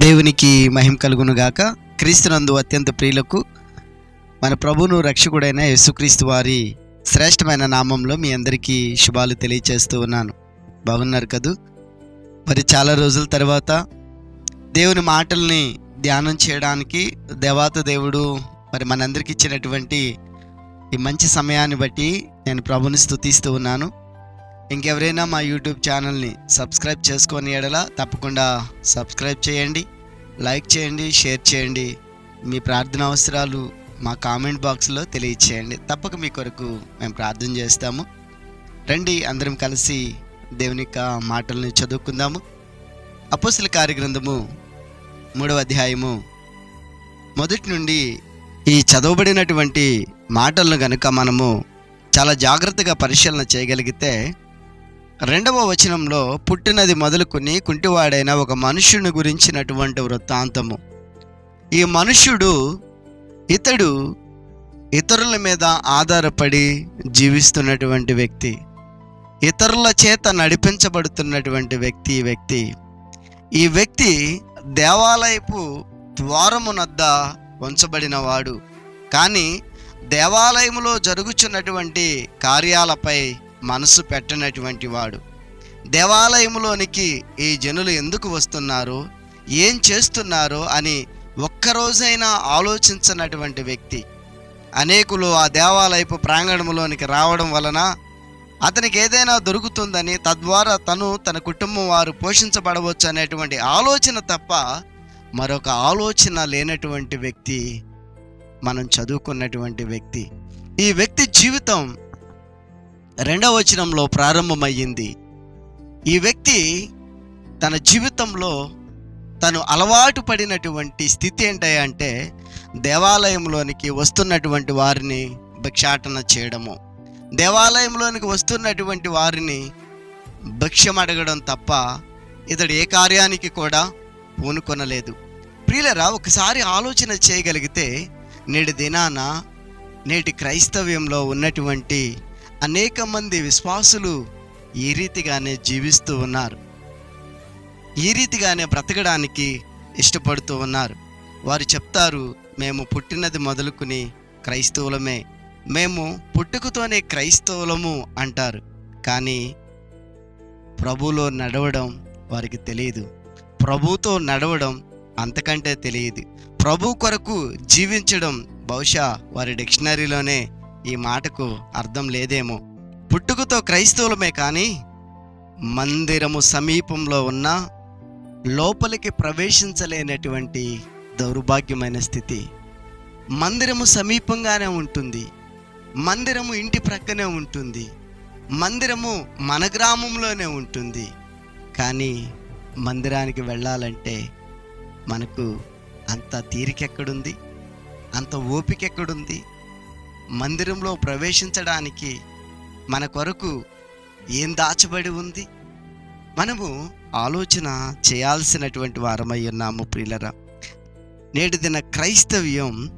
దేవునికి మహిమ కలుగును గాక. క్రీస్తునందు అత్యంత ప్రియులకు మన ప్రభును రక్షకుడైన యేసుక్రీస్తు వారి శ్రేష్టమైన నామంలో మీ అందరికీ శుభాలు తెలియచేస్తూ ఉన్నాను. బాగున్నారు కదూ? మరి చాలా రోజుల తర్వాత దేవుని మాటల్ని ధ్యానం చేయడానికి దేవాత దేవుడు మరి మనందరికి ఇచ్చినటువంటి ఈ మంచి సమయాన్ని బట్టి నేను ప్రభుని స్తుతిస్తూ ఉన్నాను. ఇంకెవరైనా మా యూట్యూబ్ ఛానల్ని సబ్స్క్రైబ్ చేసుకొని ఎడలా తప్పకుండా సబ్స్క్రైబ్ చేయండి లైక్ చేయండి షేర్ చేయండి. మీ ప్రార్థన అవసరాలు మా కామెంట్ బాక్స్లో తెలియచేయండి. తప్పక మీ కొరకు మేము ప్రార్థన చేస్తాము. రండి అందరం కలిసి దేవుని యొక్క మాటల్ని చదువుకుందాము. అపోసల కార్యగ్రంథము మూడవ అధ్యాయము. మొదటి నుండి ఈ చదవబడినటువంటి మాటలను కనుక మనము చాలా జాగ్రత్తగా పరిశీలన చేయగలిగితే రెండవ వచనంలో పుట్టినది మొదలుకుని కుంటివాడైన ఒక మనుష్యుని గురించినటువంటి వృత్తాంతము. ఈ మనుష్యుడు ఇతడు ఇతరుల మీద ఆధారపడి జీవిస్తున్నటువంటి వ్యక్తి. ఇతరుల చేత నడిపించబడుతున్నటువంటి వ్యక్తి ఈ వ్యక్తి. ఈ వ్యక్తి దేవాలయపు ద్వారమునద్ద ఉంచబడినవాడు. కానీ దేవాలయములో జరుగుచున్నటువంటి కార్యాలపై మనసు పెట్టనటువంటి వాడు. దేవాలయంలోనికి ఈ జనులు ఎందుకు వస్తున్నారు? ఏం చేస్తున్నారు అని ఒక్కరోజైనా ఆలోచించనటువంటి వ్యక్తి. అనేకులు ఆ దేవాలయపు ప్రాంగణంలోనికి రావడం వలన అతనికి ఏదైనా దొరుకుతుందని తద్వారా తను తన కుటుంబం వారు పోషించబడవచ్చు అనేటువంటి ఆలోచన తప్ప మరొక ఆలోచన లేనటువంటి వ్యక్తి మనం చదువుకున్నటువంటి వ్యక్తి. ఈ వ్యక్తి జీవితం రెండవ వచనంలో ప్రారంభమయ్యింది. ఈ వ్యక్తి తన జీవితంలో తను అలవాటు పడినటువంటి స్థితి ఏంటంటే దేవాలయంలోనికి వస్తున్నటువంటి వారిని భిక్షాటన చేయడము. దేవాలయంలోనికి వస్తున్నటువంటి వారిని భిక్షం అడగడం తప్ప ఇతడు ఏ కార్యానికి కూడా పూనుకొనలేదు. ప్రియులరా ఒకసారి ఆలోచన చేయగలిగితే నేటి దినాన నేటి క్రైస్తవ్యంలో ఉన్నటువంటి అనేక మంది విశ్వాసులు ఈ రీతిగానే జీవిస్తూ ఉన్నారు. ఈ రీతిగానే బ్రతకడానికి ఇష్టపడుతూ ఉన్నారు. వారు చెప్తారు మేము పుట్టినది మొదలుకుని క్రైస్తవులమే. మేము పుట్టుకతోనే క్రైస్తవులము అంటారు. కానీ ప్రభులో నడవడం వారికి తెలియదు. ప్రభుతో నడవడం అంతకంటే తెలియదు. ప్రభు కొరకు జీవించడం బహుశా వారి డిక్షనరీలోనే ఈ మాటకు అర్థం లేదేమో. పుట్టుకతో క్రైస్తవులమే కానీ మందిరము సమీపంలో ఉన్న లోపలికి ప్రవేశించలేనటువంటి దౌర్భాగ్యమైన స్థితి. మందిరము సమీపంగానే ఉంటుంది. మందిరము ఇంటి ప్రక్కనే ఉంటుంది. మందిరము మన గ్రామంలోనే ఉంటుంది. కానీ మందిరానికి వెళ్ళాలంటే మనకు అంత తీరికెక్కడుంది? అంత ఓపిక ఎక్కడుంది మందిరంలో ప్రవేశించడానికి మన కొరకు ఏం దాచబడి ఉంది? మనము ఆలోచన చేయాల్సినటువంటి వారమై ఉన్నాము ప్రియులరా. నేటి దిన క్రైస్తవ్యం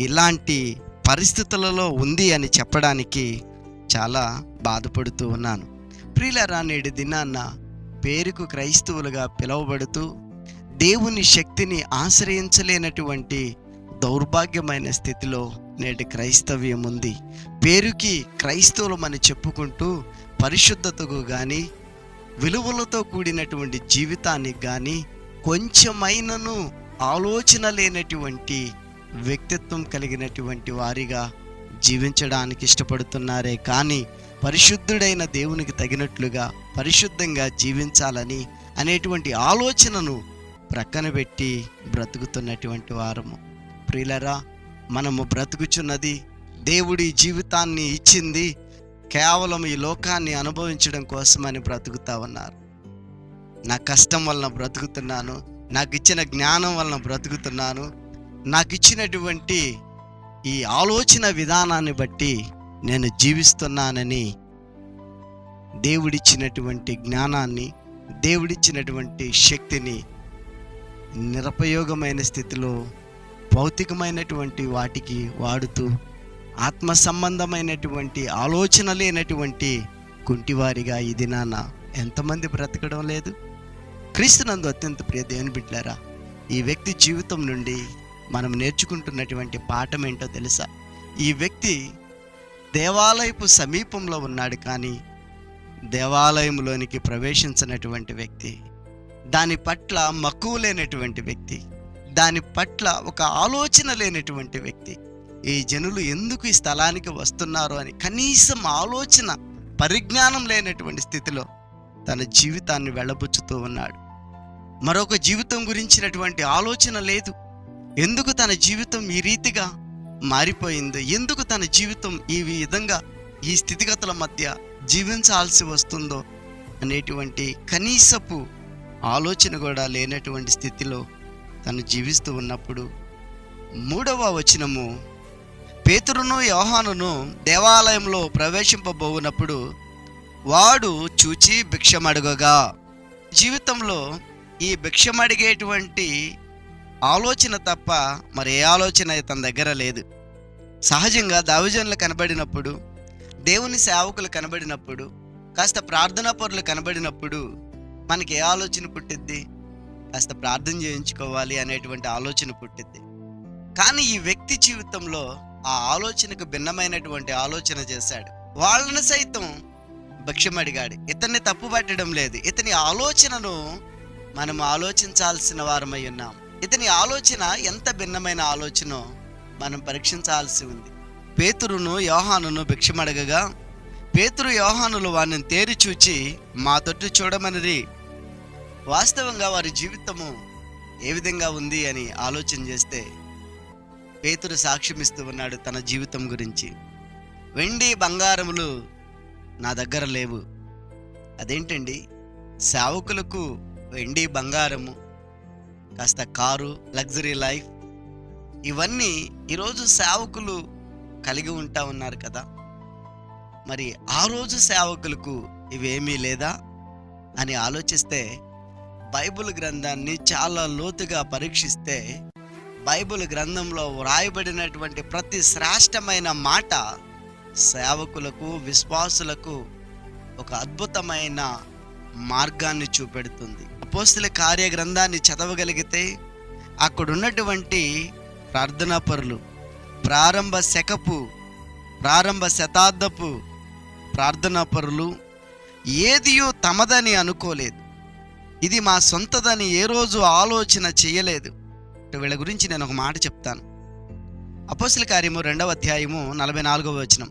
ఇలాంటి పరిస్థితులలో ఉంది అని చెప్పడానికి చాలా బాధపడుతూ ఉన్నాను. ప్రియులరా నేటి దినాన్న పేరుకు క్రైస్తవులుగా పిలువబడుతూ దేవుని శక్తిని ఆశ్రయించలేనటువంటి దౌర్భాగ్యమైన స్థితిలో నేటి క్రైస్తవ్యం ఉంది పేరుకి క్రైస్తవులమని చెప్పుకుంటూ పరిశుద్ధతకు కానీ విలువలతో కూడినటువంటి జీవితానికి కానీ కొంచెమైనను ఆలోచన లేనటువంటి వ్యక్తిత్వం కలిగినటువంటి వారిగా జీవించడానికి ఇష్టపడుతున్నారే. కానీ పరిశుద్ధుడైన దేవునికి తగినట్లుగా పరిశుద్ధంగా జీవించాలని అనేటువంటి ఆలోచనను ప్రక్కన పెట్టి బ్రతుకుతున్నటువంటి వారము. ప్రియులరా మనము బ్రతుకుచున్నది దేవుడి జీవితాన్ని ఇచ్చింది కేవలం ఈ లోకాన్ని అనుభవించడం కోసమని బ్రతుకుతా ఉన్నారు. నా కష్టం వలన బ్రతుకుతున్నాను నాకు ఇచ్చిన జ్ఞానం వలన బ్రతుకుతున్నాను నాకు ఇచ్చినటువంటి ఈ ఆలోచన విధానాన్ని బట్టి నేను జీవిస్తున్నానని దేవుడిచ్చినటువంటి జ్ఞానాన్ని దేవుడిచ్చినటువంటి శక్తిని నిరపయోగమైన స్థితిలో భౌతికమైనటువంటి వాటికి వాడుతూ ఆత్మ సంబంధమైనటువంటి ఆలోచన లేనటువంటి కుంటివారిగా ఈ దినాన ఎంతమంది బ్రతకడం లేదు? క్రీస్తునందు అత్యంత ప్రియ దేవుని బిడ్డారా ఈ వ్యక్తి జీవితం నుండి మనం నేర్చుకుంటున్నటువంటి పాఠం ఏంటో తెలుసా? ఈ వ్యక్తి దేవాలయపు సమీపంలో ఉన్నాడు కానీ దేవాలయంలోనికి ప్రవేశించినటువంటి వ్యక్తి దాని పట్ల మక్కువ లేనటువంటి వ్యక్తి దాని పట్ల ఒక ఆలోచన లేనటువంటి వ్యక్తి ఈ జనులు ఎందుకు ఈ స్థలానికి వస్తున్నారు అని కనీసం ఆలోచన పరిజ్ఞానం లేనటువంటి స్థితిలో తన జీవితాన్ని వెళ్ళబుచ్చుతూ ఉన్నాడు. మరొక జీవితం గురించినటువంటి ఆలోచన లేదు. ఎందుకు తన జీవితం ఈ రీతిగా మారిపోయిందో? ఎందుకు తన జీవితం ఈ విధంగా ఈ స్థితిగతుల మధ్య జీవించాల్సి వస్తుందో అనేటువంటి కనీసపు ఆలోచన కూడా లేనటువంటి స్థితిలో తను జీవిస్తూ ఉన్నప్పుడు మూడవ వచనము పేతురును యోహానును దేవాలయంలో ప్రవేశింపబోనప్పుడు వాడు చూచి భిక్షమడుగగా. జీవితంలో ఈ భిక్షమడిగేటువంటి ఆలోచన తప్ప మరి ఏ ఆలోచన తన దగ్గర లేదు. సహజంగా దావిజనులు కనబడినప్పుడు దేవుని సేవకులు కనబడినప్పుడు కాస్త ప్రార్థనా పరులు కనబడినప్పుడు మనకి ఏ ఆలోచన పుట్టిద్ది? కాస్త ప్రార్థన చేయించుకోవాలి అనేటువంటి ఆలోచన పుట్టిద్ది కానీ ఈ వ్యక్తి జీవితంలో ఆ ఆలోచనకు భిన్నమైనటువంటి ఆలోచన చేశాడు. వాళ్ళని సైతం భిక్షమడిగాడు ఇతన్ని తప్పు పట్టడం లేదు. ఇతని ఆలోచనను మనం ఆలోచించాల్సిన వారమై ఉన్నాం. ఇతని ఆలోచన ఎంత భిన్నమైన ఆలోచనో మనం పరీక్షించాల్సి ఉంది. పేతురును యోహానును భిక్షమడగగా పేతురు యోహానులు వారిని తేరి చూచి మా తొట్టు చూడమనిది వాస్తవంగా వారి జీవితము ఏ విధంగా ఉంది అని ఆలోచన చేస్తే పేతురు సాక్ష్యమిస్తూ ఉన్నాడు తన జీవితం గురించి. వెండి బంగారములు నా దగ్గర లేవు. అదేంటండి? సేవకులకు వెండి బంగారము కాస్త కారు లగ్జరీ లైఫ్ ఇవన్నీ ఈరోజు సేవకులు కలిగి ఉంటా ఉన్నారు కదా. మరి ఆ రోజు సేవకులకు ఇవేమీ లేదా అని ఆలోచిస్తే బైబిల్ గ్రంథాన్ని చాలా లోతుగా పరీక్షిస్తే బైబిల్ గ్రంథంలో వ్రాయబడినటువంటి ప్రతి శ్రేష్టమైన మాట సేవకులకు విశ్వాసులకు ఒక అద్భుతమైన మార్గాన్ని చూపెడుతుంది. అపోస్తుల కార్య గ్రంథాన్ని చదవగలిగితే అక్కడ ఉన్నటువంటి ప్రార్థనా పరులు ప్రారంభ శకపు ప్రారంభ శతాబ్దపు ప్రార్థనా పరులు ఏదియో తమదని అనుకోలేదు. ఇది మా సొంతదని ఏ రోజు ఆలోచన చేయలేదు. వీళ్ళ గురించి నేను ఒక మాట చెప్తాను. అపోసిల కార్యము రెండవ అధ్యాయము నలభై నాలుగవ వచనం.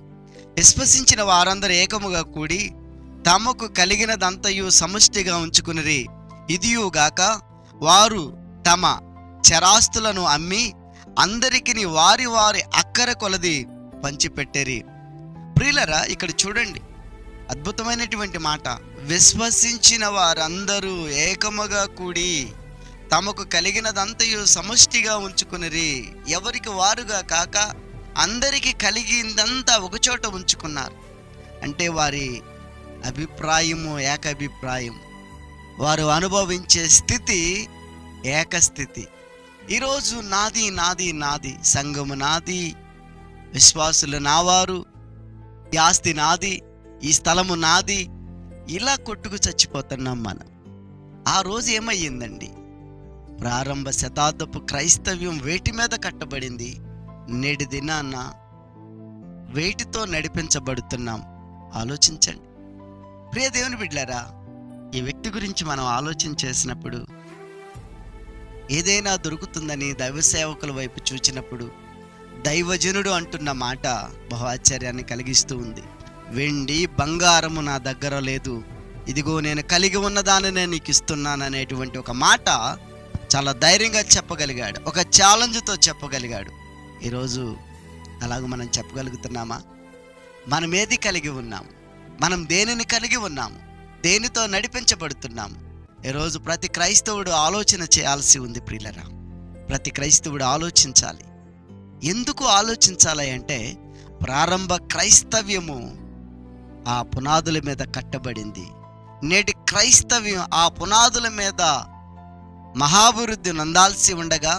విశ్వసించిన వారందరూ ఏకముగా కూడి తమకు కలిగినదంతయు సముష్టిగా ఉంచుకునిరి. ఇదియుగాక వారు తమ చరాస్తులను అమ్మి అందరికిని వారి వారి అక్కర కొలది పంచిపెట్టేరి. ప్రియులరా ఇక్కడ చూడండి. అద్భుతమైనటువంటి మాట. విశ్వసించిన వారందరూ ఏకముగా కూడి తమకు కలిగినదంతయు సమష్టిగా ఉంచుకునిరి. ఎవరికి వారుగా కాక అందరికీ కలిగిందంతా ఒకచోట ఉంచుకున్నారు. అంటే వారి అభిప్రాయము ఏకాభిప్రాయం. వారు అనుభవించే స్థితి ఏకస్థితి. ఈరోజు నాది నాది నాది సంఘము నాది విశ్వాసులు నావారు ఈ ఆస్తి నాది ఈ స్థలము నాది ఇలా కొట్టుకు చచ్చిపోతున్నాం మనం. ఆ రోజు ఏమయ్యిందండి? ప్రారంభ శతాబ్దపు క్రైస్తవ్యం వేటి మీద కట్టబడింది? నేటి దినాన్న వేటితో నడిపించబడుతున్నాం? ఆలోచించండి. ప్రియ దేవుని బిడ్డారా ఈ వ్యక్తి గురించి మనం ఆలోచన చేసినప్పుడు ఏదైనా దొరుకుతుందని దైవ సేవకుల వైపు చూచినప్పుడు దైవజనుడు అంటున్న మాట బహు ఆశ్చర్యాన్ని కలిగిస్తూ ఉంది. వెండి బంగారము నా దగ్గర లేదు. ఇదిగో నేను కలిగి ఉన్న దానినే నీకు ఇస్తున్నాను అనేటువంటి ఒక మాట చాలా ధైర్యంగా చెప్పగలిగాడు. ఒక ఛాలెంజ్తో చెప్పగలిగాడు. ఈరోజు అలాగ మనం చెప్పగలుగుతున్నామా? మనం ఏది కలిగి ఉన్నాము? మనం దేనిని కలిగి ఉన్నాము? దేనితో నడిపించబడుతున్నాము? ఈరోజు ప్రతి క్రైస్తవుడు ఆలోచన చేయాల్సి ఉంది ప్రియులరా. ప్రతి క్రైస్తవుడు ఆలోచించాలి. ఎందుకు ఆలోచించాలి అంటే ప్రారంభ క్రైస్తవ్యము ఆ పునాదుల మీద కట్టబడింది. నేటి క్రైస్తవ్యం ఆ పునాదుల మీద మహాభివృద్ధి నందాల్సి ఉండగా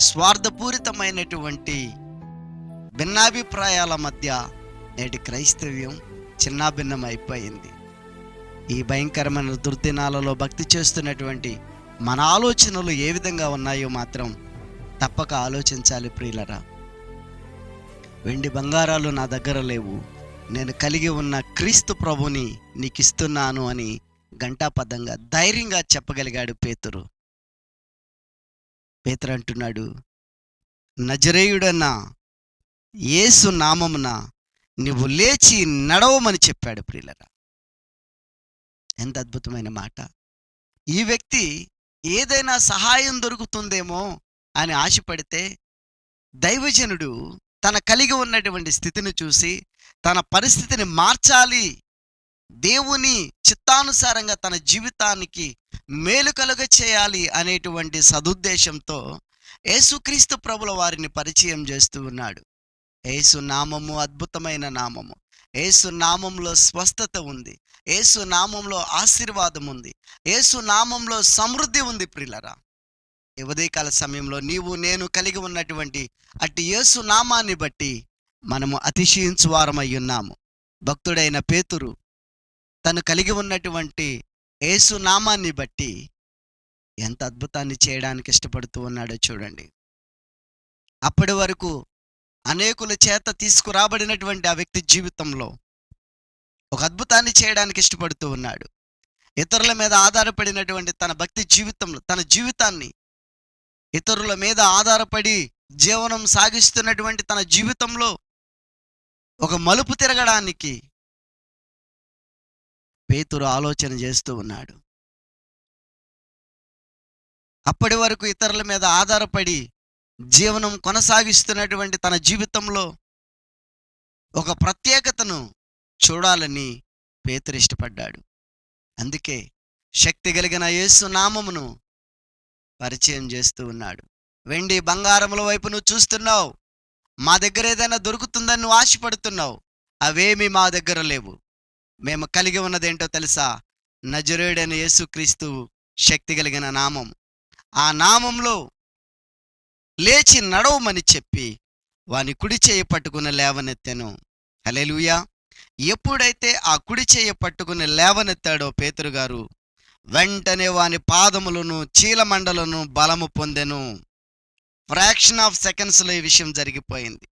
స్వార్థపూరితమైనటువంటి భిన్నాభిప్రాయాల మధ్య నేటి క్రైస్తవ్యం చిన్నాభిన్నం అయిపోయింది ఈ భయంకరమైన దుర్దినాలలో భక్తి చేస్తున్నటువంటి మన ఆలోచనలు ఏ విధంగా ఉన్నాయో మాత్రం తప్పక ఆలోచించాలి ప్రియులరా. వెండి బంగారాలు నా దగ్గర లేవు. నేను కలిగి ఉన్న క్రీస్తు ప్రభుని నీకు ఇస్తున్నాను అని గంటాపదంగా ధైర్యంగా చెప్పగలిగాడు పేతురు. పేతురు అంటున్నాడు నజరేయుడన్న యేసు నామమున నువ్వు లేచి నడవమని చెప్పాడు ప్రియులరా. ఎంత అద్భుతమైన మాట. ఈ వ్యక్తి ఏదైనా సహాయం దొరుకుతుందేమో అని ఆశపడితే దైవజనుడు తన కలిగి ఉన్నటువంటి స్థితిని చూసి తన పరిస్థితిని మార్చాలి. దేవుని చిత్తానుసారంగా తన జీవితానికి మేలు కలుగ చేయాలి అనేటువంటి సదుద్దేశంతో యేసుక్రీస్తు ప్రభుల వారిని పరిచయం చేస్తూ ఉన్నాడు. యేసు నామము అద్భుతమైన నామము. యేసు నామంలో స్వస్థత ఉంది. యేసు నామంలో ఆశీర్వాదం ఉంది. యేసు నామంలో సమృద్ధి ఉంది ప్రిలరా. ఈ ఉదయకాల సమయంలో నీవు నేను కలిగి ఉన్నటువంటి అట్టి యేసు నామాన్ని బట్టి మనము అతిశయించు వారమై ఉన్నాము. భక్తుడైన పేతురు తను కలిగి ఉన్నటువంటి యేసు నామాన్ని బట్టి ఎంత అద్భుతాన్ని చేయడానికి ఇష్టపడుతూ ఉన్నాడో చూడండి. అప్పటి వరకు అనేకుల చేత తీసుకురాబడినటువంటి ఆ వ్యక్తి జీవితంలో ఒక అద్భుతాన్ని చేయడానికి ఇష్టపడుతూ ఉన్నాడు. ఇతరుల మీద ఆధారపడినటువంటి తన భక్తి జీవితంలో తన జీవితాన్ని ఇతరుల మీద ఆధారపడి జీవనం సాగిస్తున్నటువంటి తన జీవితంలో ఒక మలుపు తిరగడానికి పేతురు ఆలోచన చేస్తూ ఉన్నాడు. అప్పటి వరకు ఇతరుల మీద ఆధారపడి జీవనం కొనసాగిస్తున్నటువంటి తన జీవితంలో ఒక ప్రత్యేకతను చూడాలని పేతురు ఇష్టపడ్డాడు. అందుకే శక్తి కలిగిన యేసు నామమును పరిచయం చేస్తూ ఉన్నాడు. వెండి బంగారముల వైపు నువ్వు చూస్తున్నావు. మా దగ్గర ఏదైనా దొరుకుతుందని నువ్వు ఆశపడుతున్నావు అవేమి మా దగ్గర లేవు. మేము కలిగి ఉన్నదేంటో తెలుసా? నజరేడైన యేసుక్రీస్తు శక్తి కలిగిన నామం. ఆ నామంలో లేచి నడవమని చెప్పి వాని కుడి చేయి పట్టుకుని లేవనెత్తాను. హలేలుయా ఎప్పుడైతే ఆ కుడి చేయి పట్టుకుని లేవనెత్తాడో పేతురు గారు వెంటనే వాని పాదములను చీలమండలను బలము పొందెను. ఫ్రాక్షన్ ఆఫ్ సెకండ్స్లో ఈ విషయం జరిగిపోయింది.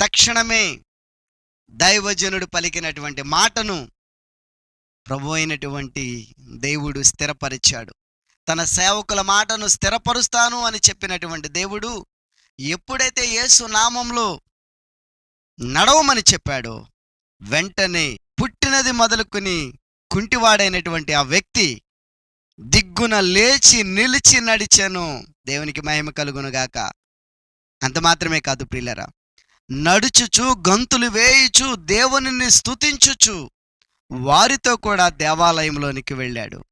తక్షణమే దైవజనుడు పలికినటువంటి మాటను ప్రభు అయినటువంటి దేవుడు స్థిరపరిచాడు. తన సేవకుల మాటను స్థిరపరుస్తాను అని చెప్పినటువంటి దేవుడు ఎప్పుడైతే యేసు నామంలో నడవమని చెప్పాడో వెంటనే పుట్టినది మొదలుకుని కుంటివాడైనటువంటి ఆ వ్యక్తి దిగ్గున లేచి నిలిచి నడిచాను. దేవునికి మహిమ కలుగును గాక. అంత మాత్రమే కాదు ప్రియులరా. నడుచుచు గంతులు వేయుచు దేవునిని స్తుతించుచు వారితో కూడా దేవాలయంలోనికి వెళ్ళాడు.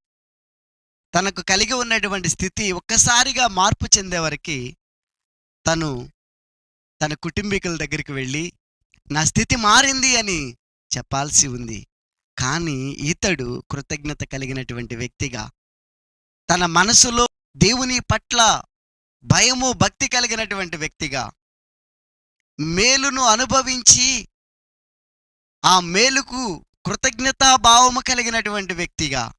తనకు కలిగి ఉన్నటువంటి స్థితి ఒక్కసారిగా మార్పు చెందే తను తన కుటుంబీకుల దగ్గరికి వెళ్ళి నా స్థితి మారింది అని చెప్పాల్సి ఉంది. కానీ ఇతడు కృతజ్ఞత కలిగినటువంటి వ్యక్తిగా తన మనసులో దేవుని పట్ల భయము భక్తి కలిగినటువంటి వ్యక్తిగా మేలును అనుభవించి ఆ మేలుకు కృతజ్ఞతా భావము కలిగినటువంటి వ్యక్తిగా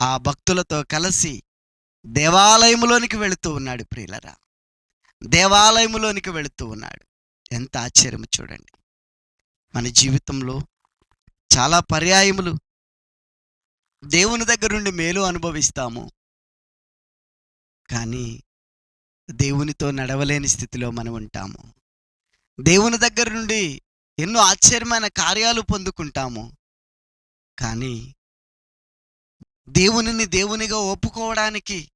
ఆ భక్తులతో కలిసి దేవాలయములోనికి వెళుతూ ఉన్నాడు ప్రియులరా. దేవాలయములోనికి వెళుతూ ఉన్నాడు. ఎంత ఆశ్చర్యం చూడండి. మన జీవితంలో చాలా పర్యాయములు దేవుని దగ్గర నుండి మేలు అనుభవిస్తాము. కానీ దేవునితో నడవలేని స్థితిలో మనం ఉంటాము. దేవుని దగ్గర నుండి ఎన్నో ఆశ్చర్యమైన కార్యాలు పొందుకుంటాము. కానీ దేవునిని దేవునిగా ఒప్పుకోవడానికి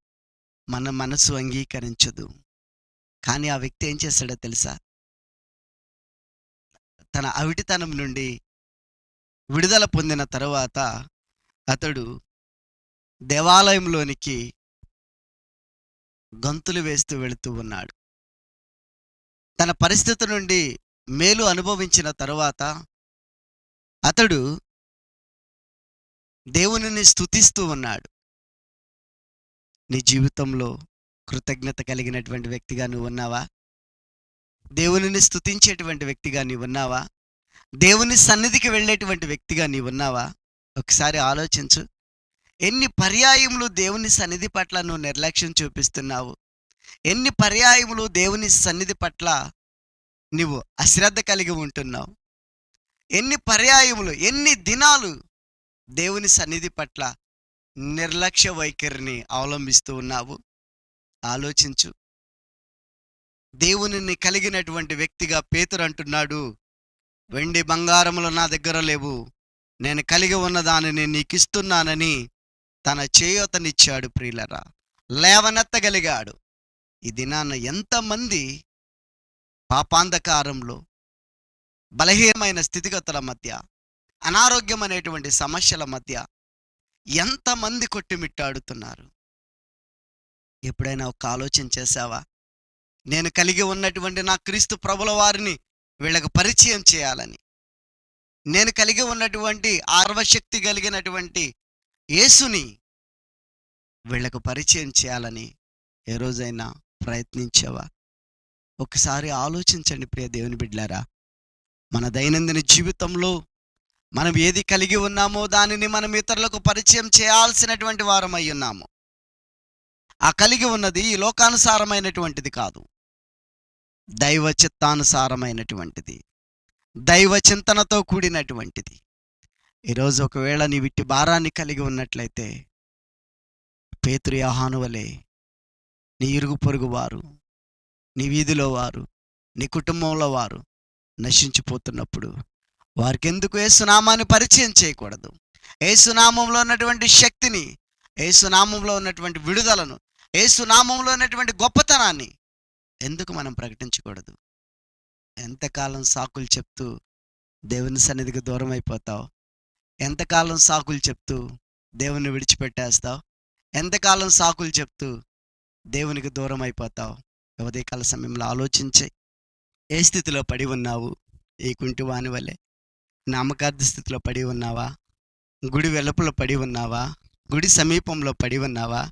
మన మనసు అంగీకరించదు. కానీ ఆ వ్యక్తి ఏం చేస్తాడో తెలుసా? తన అవిటితనం నుండి విడుదల పొందిన తరువాత అతడు దేవాలయంలోనికి గంతులు వేస్తూ వెళుతూ ఉన్నాడు. తన పరిస్థితి నుండి మేలు అనుభవించిన తరువాత అతడు దేవునిని స్థుతిస్తూ ఉన్నాడు. నీ జీవితంలో కృతజ్ఞత కలిగినటువంటి వ్యక్తిగా నువ్వు ఉన్నావా? దేవునిని స్థుతించేటువంటి వ్యక్తిగా నీవు ఉన్నావా? దేవుని సన్నిధికి వెళ్ళేటువంటి వ్యక్తిగా నీవు ఉన్నావా? ఒకసారి ఆలోచించు. ఎన్ని పర్యాయములు దేవుని సన్నిధి పట్ల నువ్వు నిర్లక్ష్యం చూపిస్తున్నావు? ఎన్ని పర్యాయములు దేవుని సన్నిధి పట్ల నువ్వు అశ్రద్ధ కలిగి ఉంటున్నావు? ఎన్ని పర్యాయములు ఎన్ని దినాలు దేవుని సన్నిధి పట్ల నిర్లక్ష్య వైఖరిని అవలంబిస్తూ ఉన్నావు? ఆలోచించు. దేవునిని కలిగినటువంటి వ్యక్తిగా పేతురు అంటున్నాడు వెండి బంగారములు నా దగ్గర లేవు. నేను కలిగి ఉన్న దానిని నీకు ఇస్తున్నానని తన చేయూతనిచ్చాడు ప్రియులరా. లేవనెత్తగలిగాడు. ఈ దినాన ఎంతమంది పాపాంధకారంలో బలహీనమైన స్థితిగతుల మధ్య అనారోగ్యం అనేటువంటి సమస్యల మధ్య ఎంతమంది కొట్టుమిట్టాడుతున్నారు? ఎప్పుడైనా ఒక ఆలోచన చేశావా? నేను కలిగి ఉన్నటువంటి నా క్రీస్తు ప్రభుల వారిని వీళ్ళకు పరిచయం చేయాలని. నేను కలిగి ఉన్నటువంటి ఆర్వశక్తి కలిగినటువంటి యేసుని వీళ్ళకు పరిచయం చేయాలని ఏ రోజైనా ప్రయత్నించావా? ఒకసారి ఆలోచించండి ప్రియ దేవుని బిడ్డారా మన దైనందిన జీవితంలో మనం ఏది కలిగి ఉన్నామో దానిని మనం ఇతరులకు పరిచయం చేయాల్సినటువంటి వారమై ఉన్నాము. ఆ కలిగి ఉన్నది ఈ లోకానుసారమైనటువంటిది కాదు. దైవ చిత్తానుసారమైనటువంటిది దైవ చింతనతో కూడినటువంటిది. ఈరోజు ఒకవేళ నీ విట్టి భారాన్ని కలిగి ఉన్నట్లయితే పేతురు నీ ఇరుగు పొరుగు వారు నీ వీధిలో వారు నీ కుటుంబంలో వారు నశించిపోతున్నప్పుడు వారికి ఎందుకు ఏసునామాన్ని పరిచయం చేయకూడదు? ఏసునామంలో ఉన్నటువంటి శక్తిని ఏసునామంలో ఉన్నటువంటి విడుదలను ఏసునామంలో ఉన్నటువంటి గొప్పతనాన్ని ఎందుకు మనం ప్రకటించకూడదు? ఎంతకాలం సాకులు చెప్తూ దేవుని సన్నిధికి దూరం అయిపోతావు ఎంతకాలం సాకులు చెప్తూ దేవుని విడిచిపెట్టేస్తావు? ఎంతకాలం సాకులు చెప్తూ దేవునికి దూరం అయిపోతావు ఉదయకాల సమయంలో ఆలోచించి ఏ స్థితిలో పడి ఉన్నావు? ఈ కుంటివాని వలె నామకార్థ స్థితిలో పడి ఉన్నావా? గుడి వెలుపల పడి ఉన్నావా? గుడి సమీపంలో పడి ఉన్నావా?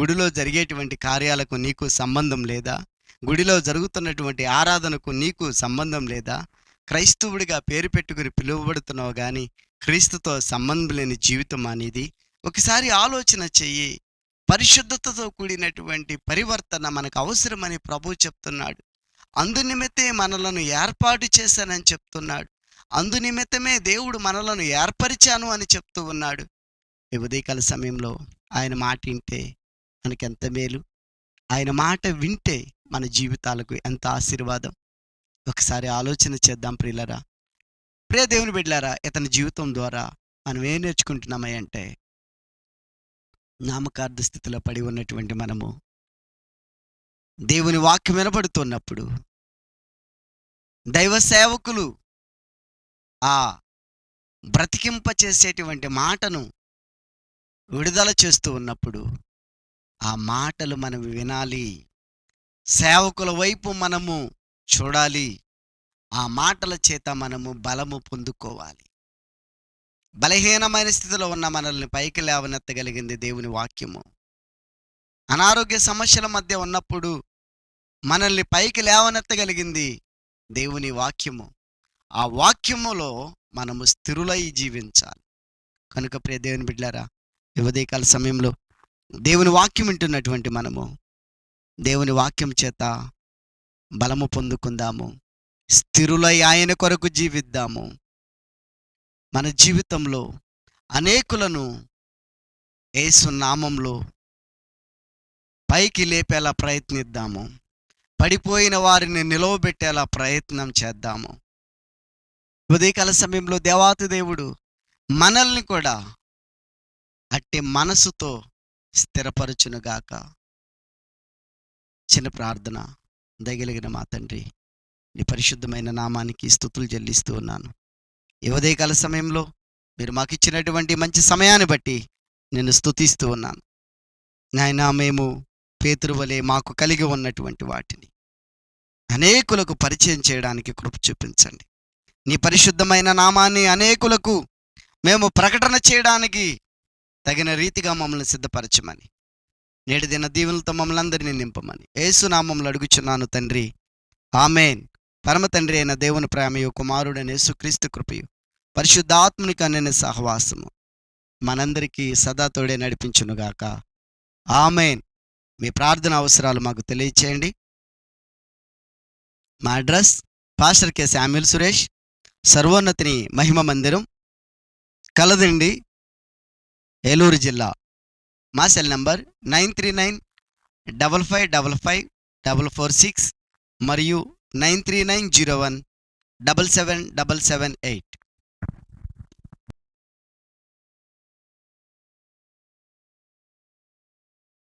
గుడిలో జరిగేటువంటి కార్యాలకు నీకు సంబంధం లేదా? గుడిలో జరుగుతున్నటువంటి ఆరాధనకు నీకు సంబంధం లేదా? క్రైస్తవుడిగా పేరు పెట్టుకుని పిలువబడుతున్నావు కానీ క్రీస్తుతో సంబంధం లేని జీవితం అనేది? ఒకసారి ఆలోచన చెయ్యి. పరిశుద్ధతతో కూడినటువంటి పరివర్తన మనకు అవసరమని ప్రభు చెప్తున్నాడు. అందునిమిత్తే మనలను ఏర్పాటు చేశానని చెప్తున్నాడు. అందునిమిత్తమే దేవుడు మనలను ఏర్పరిచాను అని చెప్తూ ఉన్నాడు. ఈ ఉదయకాల సమయంలో ఆయన మాట వింటే మనకెంత మేలు? ఆయన మాట వింటే మన జీవితాలకు ఎంత ఆశీర్వాదం? ఒకసారి ఆలోచన చేద్దాం ప్రియులరా. ప్రియ దేవుని బిడ్డలారా ఇతని జీవితం ద్వారా మనం ఏం నేర్చుకుంటున్నామై అంటే నామకార్థ స్థితిలో పడి ఉన్నటువంటి మనము దేవుని వాక్యం వినబడుతున్నప్పుడు దైవ సేవకులు ఆ బ్రతికింప చేసేటువంటి మాటను విడుదల చేస్తూ ఉన్నప్పుడు ఆ మాటలు మనం వినాలి. సేవకుల వైపు మనము చూడాలి. ఆ మాటల చేత మనము బలము పొందుకోవాలి. బలహీనమైన స్థితిలో ఉన్న మనల్ని పైకి లేవనెత్తగలిగింది దేవుని వాక్యము. అనారోగ్య సమస్యల మధ్య ఉన్నప్పుడు మనల్ని పైకి లేవనెత్తగలిగింది దేవుని వాక్యము. ఆ వాక్యములో మనము స్థిరులై జీవించాలి. కనుక ప్రియ దేవుని బిడ్డారా ఉదయకాల సమయంలో దేవుని వాక్యం వింటున్నటువంటి మనము దేవుని వాక్యం చేత బలము పొందుకుందాము. స్థిరులై ఆయన కొరకు జీవిద్దాము. మన జీవితంలో అనేకులను ఏసు నామంలో పైకి లేపేలా ప్రయత్నిద్దాము. పడిపోయిన వారిని నిలవబెట్టేలా ప్రయత్నం చేద్దాము. ఉదయకాల సమయంలో దేవాతి దేవుడు మనల్ని కూడా అట్టి మనసుతో స్థిరపరచునుగాక. చిన్న ప్రార్థన దయగలిగిన మా తండ్రి నీ పరిశుద్ధమైన నామానికి స్థుతులు చెల్లిస్తూ ఉన్నాను. ఈ సమయంలో మీరు మాకు ఇచ్చినటువంటి మంచి సమయాన్ని బట్టి నేను స్థుతిస్తూ ఉన్నాను. నాయన మేము పేతురు వలె మాకు కలిగి ఉన్నటువంటి వాటిని అనేకులకు పరిచయం చేయడానికి కృప చూపించండి. నీ పరిశుద్ధమైన నామాన్ని అనేకులకు మేము ప్రకటన చేయడానికి తగిన రీతిగా మమ్మల్ని సిద్ధపరచమని నేటి దిన దీవులతో మమ్మల్ని అందరినీ నింపమని ఏసునామంలో అడుగుచున్నాను తండ్రి. ఆమెన్. పరమ తండ్రి అయిన దేవుని ప్రేమయు కుమారుడైన యేసుక్రీస్తు కృపయు పరిశుద్ధాత్మునికి అనే సహవాసము మనందరికీ సదా తోడే నడిపించునుగాక. ఆమెన్. మీ ప్రార్థన అవసరాలు మాకు తెలియచేయండి. మా address pastor K. Samuel Suresh సర్వోన్నతిని మహిమ మందిరం కలదండి ఏలూరు జిల్లా. మా cell number nine three nine double five double five double four six మరియు nine three nine zero one double seven double seven eight.